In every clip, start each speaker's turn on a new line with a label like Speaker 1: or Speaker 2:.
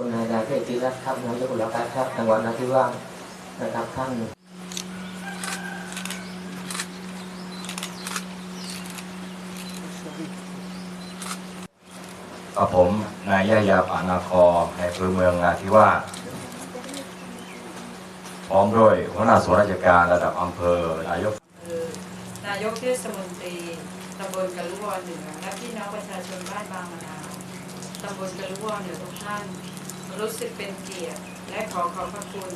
Speaker 1: คุณนายดาเทพธีรัตน์ครับนายกเหล่าการครับจังหวัดนราธิวาสนะครับท่าน
Speaker 2: กับผมนายยะยาปานาคอในอำเภอเมืองนาทิวาสพร้อมด้วยหัวหน้าส่วนราชการระดับอำเภอนายก
Speaker 3: นายกเทศมนตรีตำบลกะลุวอเหนือและพี่น้องประชาชนบ้านบางมะนาวตำบลกะลุวอเหนือทุกท่าน รู้สึกเป็นเกียรติและขอขอบพระคุณ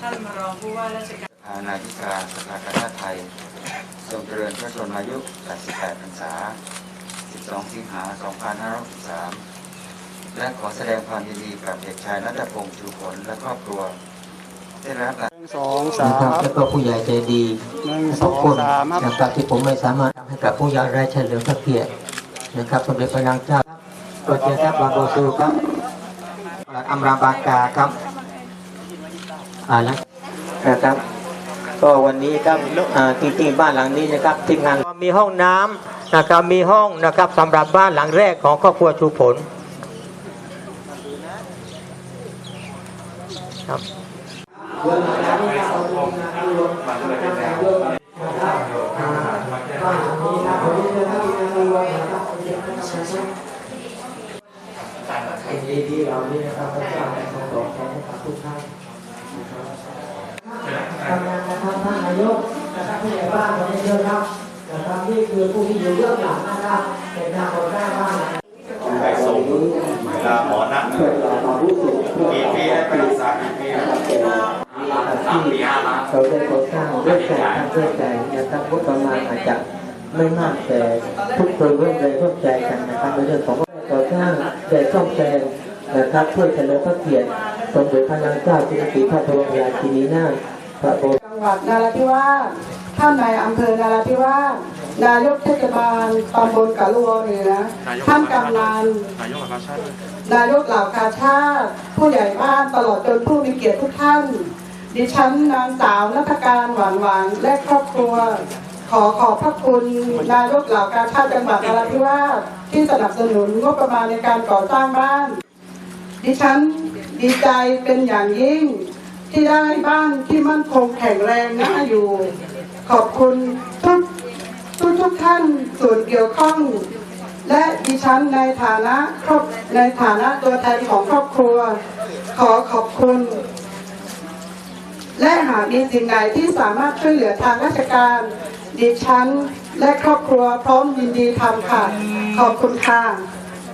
Speaker 3: ท่านรองผู้ว่าราชการ
Speaker 4: อาณาธิการสภากาชาติไทยทรงเจริญพระชนมายุ 88 พรรษา 12 สิงหา 2563 และขอแสดงความยินดีกับเด็กชายนัทพงศ์ชูผลและครอบครัวได้รับการ
Speaker 5: หนึ่งสองสา
Speaker 1: นะครับ
Speaker 5: ม
Speaker 1: แล้วก็ผู้ใหญ่ใจดี
Speaker 5: หนึ่งส
Speaker 1: ทุ
Speaker 5: อกง
Speaker 1: คน
Speaker 5: สามครับ
Speaker 1: นะครับที่ผมไม่สามารถทำให้กับผู้ยากไร้เฉลิมพระเกียรตินะครับสมเด็จพระนางเจ้าครับโปรดเจครับบางโบซูครับปลัด อัมราบากาครับอ่านะนะครับ ก็วันนี้ครับจริงๆบ้านหลังนี้นะครับทีมงานมีห้องน้ำนะครับมีห้องนะครับสำหรับบ้านหลังแรกของครอบครัวชูผลครับสิ่งดีๆ เหล่านี้นะครับพระเจ้าได้ทรงตอบแทนให้กับทุกท่านนะครับทำงานนะครับท่านนายกนะครับผู้ใหญ่บ้านคนนี้เยอะครับนะครับนี่คือผู้ที่อยู่เบื้องหลังนะครับเป็นทางคนได้บ้านนะครับ
Speaker 2: ไปส่งเวลาหมอนัด
Speaker 1: กี่
Speaker 2: ปีได้ไปรักษากี่ปี
Speaker 1: นะครับเป็นที่เราได้ก่อสร้างด้วยใจด้วยใจนะครับงบประมาณอาจจะไม่มากแต่ทุกคนร่วมแรงร่วมใจกันนะครับในเรื่องของก่อสร้างแต่ซ่อมแซม นะครับเพื่อเฉลิมพระเกียรติสมเด็จพระนางเจ้าสิริกิติ์พระบรมราชินีนาถพระบรม
Speaker 6: จังหวัดนาราธิวาสท่านนายอำเภอนาราธิวาสนายกเทศบาลตำบลกะลัวเหนือท่านกำนันนายกเหล่ากาชาติ ผู้ใหญ่บ้านตลอดจนผู้มีเกียรติทุกท่าน ดิฉันนางสาวนัฐการหวานหวานและครอบครัว ขอขอบพระคุณนายกเหล่ากาชาติจังหวัดนราธิวาสที่สนับสนุนงบประมาณในการก่อสร้างบ้าน ดิฉันดีใจเป็นอย่างยิ่ง ที่ได้บ้านที่มั่นคงแข็งแรงน่าอยู่ ขอบคุณทุกทุกทุกท่านส่วนเกี่ยวข้อง และดิฉันในฐานะครอบในฐานะตัวแทนของครอบครัว ขอขอบคุณ และหากมีสิ่งใดที่สามารถช่วยเหลือทางราชการดิฉันและครอบครัวพร้อมยินดีทำค่ะ ขอบคุณค่ะ